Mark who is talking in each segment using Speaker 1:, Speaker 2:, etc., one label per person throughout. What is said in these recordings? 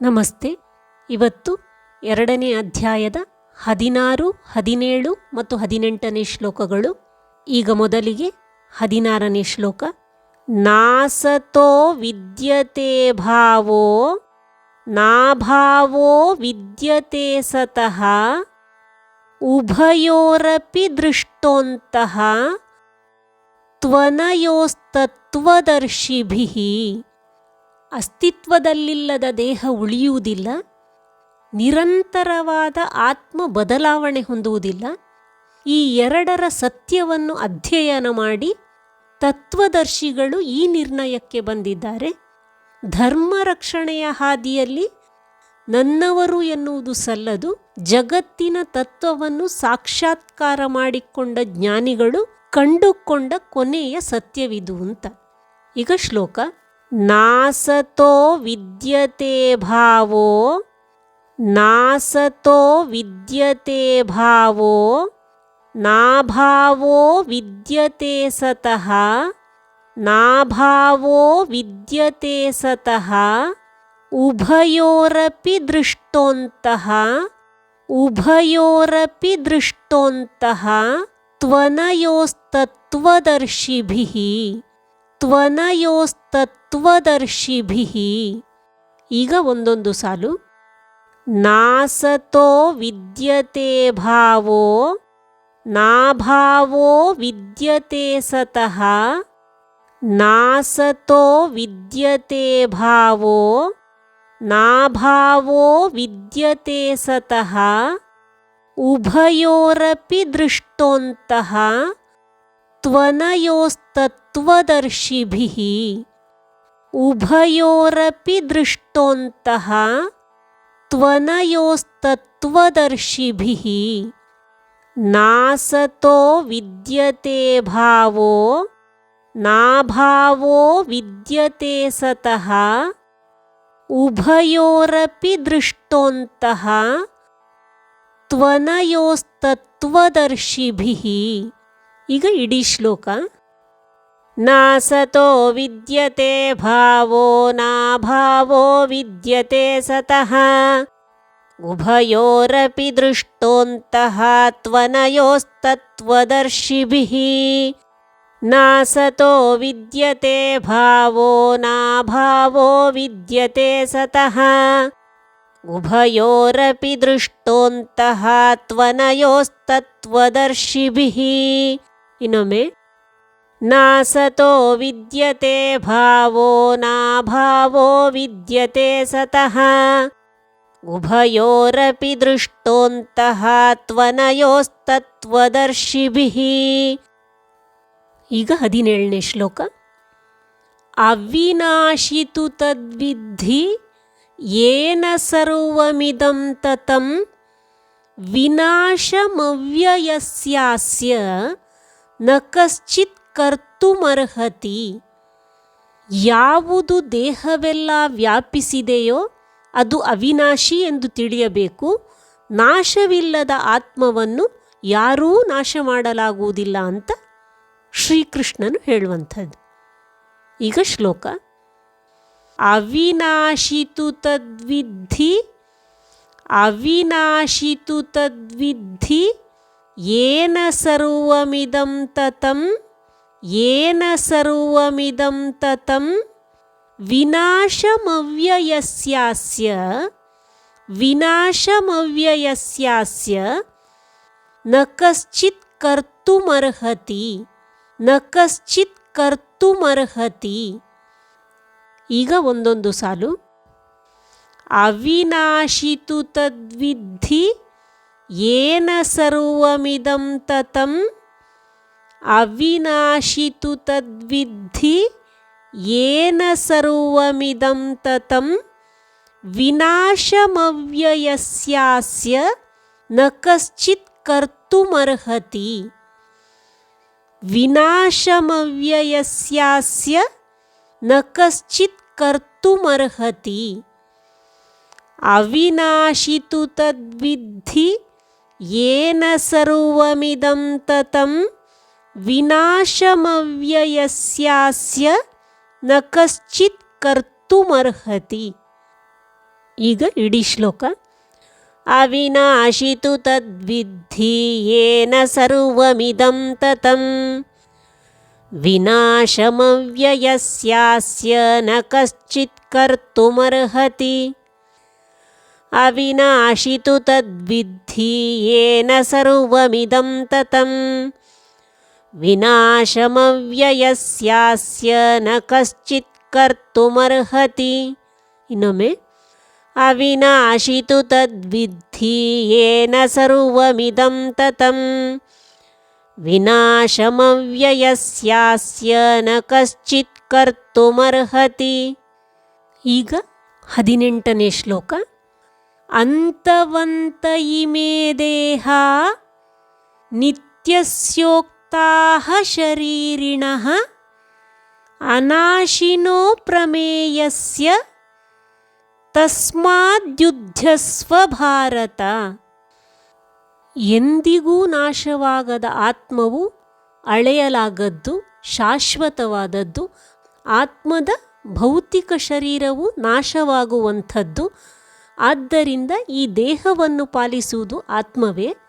Speaker 1: ನಮಸ್ತೆ. ಇವತ್ತು ಎರಡನೇ ಅಧ್ಯಾಯದ ಹದಿನಾರು, ಹದಿನೇಳು ಮತ್ತು ಹದಿನೆಂಟನೇ ಶ್ಲೋಕಗಳು. ಈಗ ಮೊದಲಿಗೆ ಹದಿನಾರನೇ ಶ್ಲೋಕ. ನಾಸತೋ ವಿದ್ಯತೆ ಭಾವೋ, ನಾಭಾವೋ ವಿದ್ಯತೆ ಸತಃ, ಉಭಯೋರಪಿ ದೃಷ್ಟೋಂತಹ ತ್ವನಯೋಸ್ತತ್ವದರ್ಶಿಭಿಃ. ಅಸ್ತಿತ್ವದಲ್ಲಿಲ್ಲದ ದೇಹ ಉಳಿಯುವುದಿಲ್ಲ, ನಿರಂತರವಾದ ಆತ್ಮ ಬದಲಾವಣೆ ಹೊಂದುವುದಿಲ್ಲ, ಈ ಎರಡರ ಸತ್ಯವನ್ನು ಅಧ್ಯಯನ ಮಾಡಿ ತತ್ವದರ್ಶಿಗಳು ಈ ನಿರ್ಣಯಕ್ಕೆ ಬಂದಿದ್ದಾರೆ. ಧರ್ಮ ರಕ್ಷಣೆಯ ಹಾದಿಯಲ್ಲಿ ನನ್ನವರು ಎನ್ನುವುದು ಸಲ್ಲದು, ಜಗತ್ತಿನ ತತ್ವವನ್ನು ಸಾಕ್ಷಾತ್ಕಾರ ಮಾಡಿಕೊಂಡ ಜ್ಞಾನಿಗಳು ಕಂಡುಕೊಂಡ ಕೊನೆಯ ಸತ್ಯವಿದು ಅಂತ. ಈಗ ಶ್ಲೋಕ नासतो विद्यते भावो नासतो विद्यते भावो नाभावो विद्यते सतः नाभावो विद्यते सतः उभयोरपि दृष्टोन्तः उभयोरपि दृष्टोन्तः त्वनयोस्तत्त्वदर्शिभिः त्वनयोस्तत् ತ್ವನಯೋಸ್ತತ್ವದರ್ಶಿಭಿಃ ಈಗ ಒಂದೊಂದು ಸಾಲು ನಾಸತೋ ವಿದ್ಯತೆ ಭಾವೋ ನಾಭಾವೋ ವಿದ್ಯತೆ ಸತಃ ನಾಸತೋ ವಿದ್ಯತೆ ಭಾವೋ ನಾಭಾವೋ ವಿದ್ಯತೆ ಸತಃ ಉಭಯೋರಪಿ ದೃಷ್ಟೋಂತಹ ತ್ವನಯೋಸ್ತತ್ವದರ್ಶಿಭಿಃ ಉಭಯೋರಪಿ ದೃಷ್ಟೋಂತಹ ತ್ವನಯೋಸ್ತತ್ವದರ್ಶಿಭಿಃ ನಾಸತೋ ವಿದ್ಯತೆ ಭಾವೋ ನಾಭಾವೋ ವಿದ್ಯತೆ ಸತಃ ಉಭಯೋರಪಿ ದೃಷ್ಟೋಂತಹ ತ್ವನಯೋಸ್ತತ್ವದರ್ಶಿಭಿಃ ಈಗ ಇಡೀ ಶ್ಲೋಕ ನಾಸತೋ ವಿದ್ಯತೆ ಭಾವೋ ನಾಭಾವೋ ವಿದ್ಯತೆ ಸತಃ ಉಭಯೋರಪಿ ದೃಷ್ಟೋಂತಹ ತ್ವನಯೋಸ್ತತ್ವದರ್ಶಿಭಿಃ ನಾಸತೋ ವಿದ್ಯತೆ ಭಾವೋ ನಾಭಾವೋ ವಿದ್ಯತೆ ಸತಃ ಉಭಯೋರಪಿ ದೃಷ್ಟೋಂತಹ ತ್ವನಯೋಸ್ತತ್ವದರ್ಶಿಭಿಃ ಇನ್ನೊಮ್ಮೆ ನಾಸತೋ ವಿದ್ಯತೆ ಭಾವೋ ನಾಭಾವೋ ವಿದ್ಯತೆ ಸತಃ ಉಭಯೋರಪಿ ದೃಷ್ಟೋಂತಹ ತ್ವನಯೋಸ್ತತ್ವದರ್ಶಿಭಿಃ ಈಗ ಹದಿನೇಳನೇ ಶ್ಲೋಕ ಅವಿನಾಶಿತು ತದ್ವಿದ್ಧಿ ಏನ ಸರ್ವಮಿದಂ ತತಂ ವಿನಾಶಮವ್ಯಯಸ್ಯಾಸ್ಯ ನ ಕಶ್ಚಿತ್ ಕರ್ತುಮರ್ಹತಿ. ಯಾವುದು ದೇಹವೆಲ್ಲ ವ್ಯಾಪಿಸಿದೆಯೋ ಅದು ಅವಿನಾಶಿ ಎಂದು ತಿಳಿಯಬೇಕು. ನಾಶವಿಲ್ಲದ ಆತ್ಮವನ್ನು ಯಾರೂ ನಾಶ ಮಾಡಲಾಗುವುದಿಲ್ಲ ಅಂತ ಶ್ರೀಕೃಷ್ಣನು ಹೇಳುವಂಥದ್ದು. ಈಗ ಶ್ಲೋಕ. ಅವಿನಾಶಿತು ತದ್ವಿದ್ಧಿ ಅವಿನಾಶಿತು ತದ್ವಿದ್ಧಿ, ಏನ ಸರ್ವಮಿದಂ ತತಂ ಏನ ಸರ್ವಮಿದಂ ತತಂ ವಿನಾಶಮವ್ಯಯಸ್ಯಾಸ್ಯ ವಿನಾಶಮವ್ಯಯಸ್ಯಾಸ್ಯ ನ ಕಶ್ಚಿತ್ ಕರ್ತುಮರ್ಹತಿ ನ ಕಶ್ಚಿತ್ ಕರ್ತುಮರ್ಹತಿ ಈಗ ಒಂದೊಂದು ಸಾಲು. ಅವಿನಾಶಿತು ತದ್ವಿಧಿ ಏನ ಸರ್ವಮಿದಂ ತತಂ ಅವಿನಾಶಿತು ತದ್ವಿಧಿ ಏನ ಸರ್ವಮಿದಂ ತತಂ ವಿನಾಶಮವ್ಯಯಸ್ಯಾಸ್ಯ ನ ಕಶ್ಚಿತ್ ಕರ್ತುಮರ್ಹತಿ. ವಿನಾಶಮವ್ಯಯಸ್ಯಾಸ್ಯ ನ ಕಶ್ಚಿತ್ ಕರ್ತುಮರ್ಹತಿ. ಅವಿನಾಶಿತು ತದ್ವಿಧಿ ಏನ ಸರ್ವಮಿದಂ ತತಂ ವಿನಾಶಮವ್ಯಯಸ್ಯಾಸ್ಯ ನ ಕಶ್ಚಿತ್ ಕರ್ತುಮರ್ಹತಿ. ಈಗ ಇಡೀ ಶ್ಲೋಕ. ಅವಿನಾಶಿತು ತದ್ವಿದ್ಧಿ ಯೇನ ಸರ್ವಮಿದಂ ತತಂ. ವಿನಾಶಮವ್ಯಯಸ್ಯಾಸ್ಯ ನ ಕಶ್ಚಿತ್ ಕರ್ತುಮರ್ಹತಿ. ಅವಿನಾಶಿತು ತದ್ವಿದ್ಧಿ ಯೇನ ಸರ್ವಮಿದಂ ತತಂ. ವಿನಾಶಮವ್ಯಯಸ್ಯಾಸ್ಯ ನ ಕಶ್ಚಿತ್ ಕರ್ತುಮರ್ಹತಿ. ಇನ್ನೊಮ್ಮೆ, ಅವಿನಾಶಿತು ತದ್ವಿದ್ಧಿ ಯೇನ ಸರ್ವಮಿದಂ ತತಂ. ವಿನಾಶಮವ್ಯಯಸ್ಯಾಸ್ಯ ನ ಕಶ್ಚಿತ್ ಕರ್ತುಮರ್ಹತಿ. ಈಗ ಹದಿನೆಂಟನೇ ಶ್ಲೋಕ. ಅಂತವಂತ ಇಮೇ ದೇಹ ನಿತ್ಯಸ್ಯೋಕ್ತಾಃ ಶರೀರಿಣಃ ಅನಾಶಿನೋ ಪ್ರಮೇಯಸ್ಯ ತಸ್ಮಾದ್ಯುಧ್ಯಸ್ವ ಭಾರತ ಎಂದಿಗೂ ನಾಶವಾಗದ ಆತ್ಮವು ಅಳೆಯಲಾಗದ್ದು, ಶಾಶ್ವತವಾದದ್ದು, ಆತ್ಮದ ಭೌತಿಕ ಶರೀರವು ನಾಶವಾಗುವಂಥದ್ದು. ಆದ್ದರಿಂದ ಈ ದೇಹವನ್ನು ಪಾಲಿಸುವುದು ಆತ್ಮವೇ.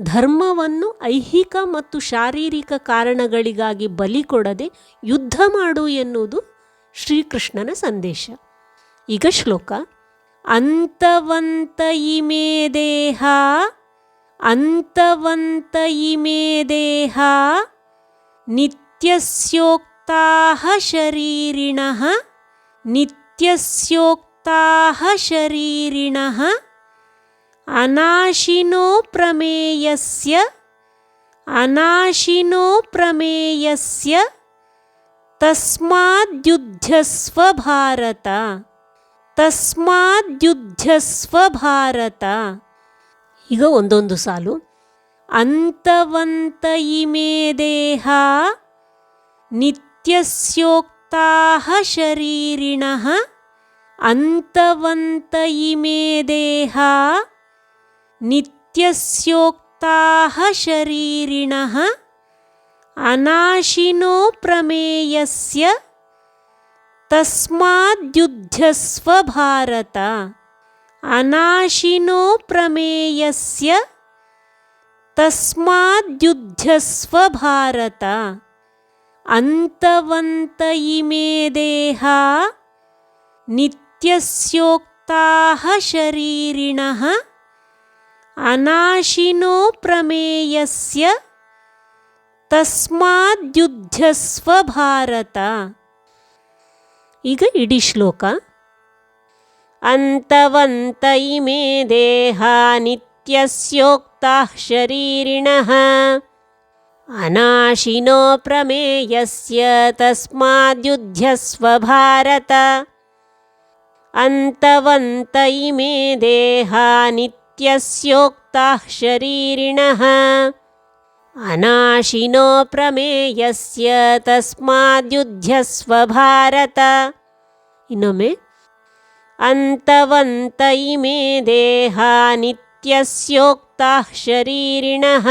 Speaker 1: ಧರ್ಮವನ್ನು ಐಹಿಕ ಮತ್ತು ಶಾರೀರಿಕ ಕಾರಣಗಳಿಗಾಗಿ ಬಲಿ ಕೊಡದೆ ಯುದ್ಧ ಮಾಡು ಎನ್ನುವುದು ಶ್ರೀಕೃಷ್ಣನ ಸಂದೇಶ. ಈಗ ಶ್ಲೋಕ, ಅಂತವಂತ ಇಮೇ ದೇಹ, ಅಂತವಂತ ಇಮೇ ದೇಹ ನಿತ್ಯಸ್ಯೋಕ್ತಾಃ ಶರೀರಿಣಃ ನಿತ್ಯಸ್ಯೋಕ್ತಾಃ ಶರೀರಿಣಃ. ಅನಾಶಿನೋ ಪ್ರಮೇಯಸ್ಯ ಅನಾಶಿನೋ ಪ್ರಮೇಯಸ್ಯ ತಸ್ಮಾದ್ಯುಧ್ಯಸ್ವ ಭಾರತ ತಸ್ಮಾದ್ಯುಧ್ಯಸ್ವ ಭಾರತ ಈಗ ಒಂದೊಂದು ಸಾಲು. ಅಂತವಂತ ಇಮೇ ದೇಹ ನಿತ್ಯಸ್ಯೋಕ್ತಾಃ ಶರೀರಿಣ, ಅಂತವಂತ ಇಮೇ ದೇಹ ನಿತ್ಯಸ್ಯೋಕ್ತಾಃ ಶರೀರಿಣಃ ಅನಾಶಿನೋ ಪ್ರಮೇಯಸ್ಯ ತಸ್ಮಾದ್ಯುಧ್ಯಸ್ವ ಭಾರತ ಅನಾಶಿನೋ ಪ್ರಮೇಯಸ್ಯ ತಸ್ಮಾದ್ಯುಧ್ಯಸ್ವ ಭಾರತ ಅಂತವಂತ ಇಮೇ ದೇಹ ನಿತ್ಯಸ್ಯೋಕ್ತಾಃ ಶರೀರಿಣಃ ಅನಾಶಿನೋ ಪ್ರಮೇಯಸ್ಯ ತಸ್ಮಾದ್ಯುಧ್ಯಸ್ವ ಭಾರತ ಈಗ ಇಡೀ ಶ್ಲೋಕ. ಅಂತವಂತ ಇಮೇ ದೇಹ ನಿತ್ಯಸ್ಯೋಕ್ತಃ ಶರೀರಿಣಃ. ಅನಾಶಿನೋ ಪ್ರಮೇಯಸ್ಯ ತಸ್ಮಾದ್ಯುಧ್ಯಸ್ವ ಭಾರತ ಅಂತವಂತ ಇಮೇ ದೇಹ ನಿತ್ಯಸ್ಯೋಕ್ತಾಃ ಶರೀರಿಣಃ ಅನಾಶಿನೋ ಪ್ರಮೇಯಸ್ಯ ತಸ್ಮಾದ್ಯುಧ್ಯಸ್ವ ಭಾರತ ಇನ್ನೊಮ್ಮೆ ಅಂತವಂತ ಇಮೇ ದೇಹ ನಿತ್ಯಸ್ಯೋಕ್ತಾಃ ಶರೀರಿಣಃ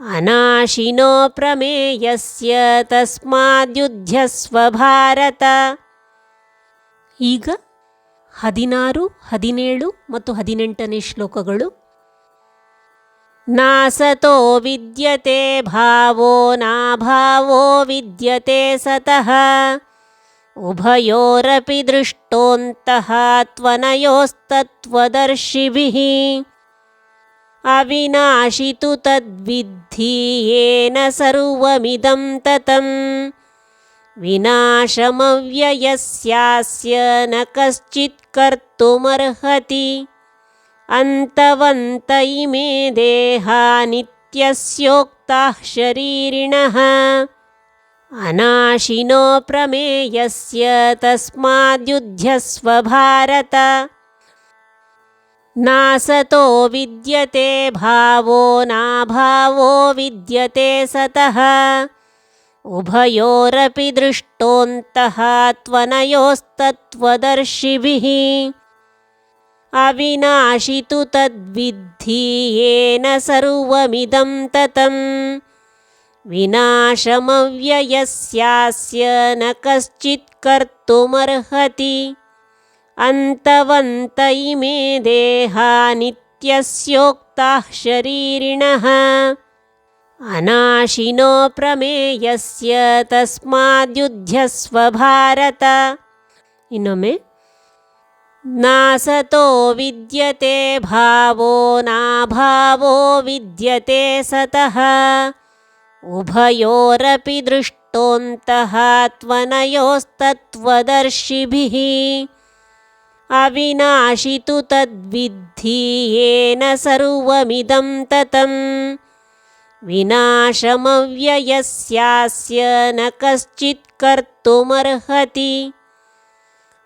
Speaker 1: ಅನಾಶಿನೋ ಪ್ರಮೇಯಸ್ಯ ತಸ್ಮಾದ್ಯುಧ್ಯಸ್ವ ಭಾರತ ಈಗ ಹದಿನಾರು, ಹದಿನೇಳು ಮತ್ತು ಹದಿನೆಂಟನೇ ಶ್ಲೋಕಗಳು. ನಾಸತೋ ವಿದ್ಯತೆ ಭಾವೋ ನಾಭಾವೋ ವಿದ್ಯತೆ ಸತಃ. ಉಭಯೋರಪಿ ದೃಷ್ಟೋಂತಹ ತ್ವನಯೋಸ್ತತ್ವದರ್ಶಿಭಿ ಅವಿನಾಶಿತು ತದ್ವಿಧಿ ಯೇನ ಸರ್ವಮಿದಂ ತತಂ. विनाशमव्ययस्यास्य न कश्चित् कर्तुमर्हति। अन्तवन्त इमे देहा नित्यस्योक्ताः शरीरिणः। अनाशिनो प्रमेयस्य तस्माद्युध्यस्व भारत नासतो विद्यते भावो नाभावो विद्यते सतः। उभयोरपि दृष्टोऽन्तः त्वनयोस्तत्त्वदर्शिभिः। अविनाशि तु तद्विद्धि येन सर्वमिदं ततम्। विनाशमव्ययस्यास्य न कश्चित् कर्तुमर्हति। अन्तवन्त इमे देहा नित्यस्योक्ताः शरीरिणः। अनाशिनो प्रमेयस्य तस्माद्युध्यस्वभारत। इनो मे नासतो विद्यते भावो नाभावो विद्यते सतः। उभयोरपि दृष्टोऽन्तः त्वनयोस्तत्त्वदर्शिभिः। अविनाशि तु तद्विद्धियेन सर्वमिदं ततम्। विनाशमव्ययस्यास्य न कश्चित् कर्तुमर्हति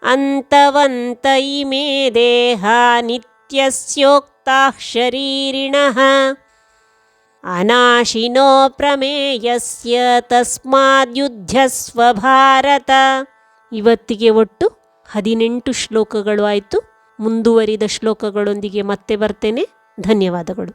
Speaker 1: अन्तवन्त इमे देहा नित्यस्योक्ताः शरीरिणः ಅನಾಶಿನೋ ಪ್ರಮೇಯಸ್ಯ ತಸ್ಮಾದ್ಯುಧ್ಯಸ್ವ ಭಾರತ ಇವತ್ತಿಗೆ ಒಟ್ಟು ಹದಿನೆಂಟು ಶ್ಲೋಕಗಳು ಆಯಿತು ಮುಂದುವರಿದ ಶ್ಲೋಕಗಳೊಂದಿಗೆ ಮತ್ತೆ ಬರ್ತೇನೆ ಧನ್ಯವಾದಗಳು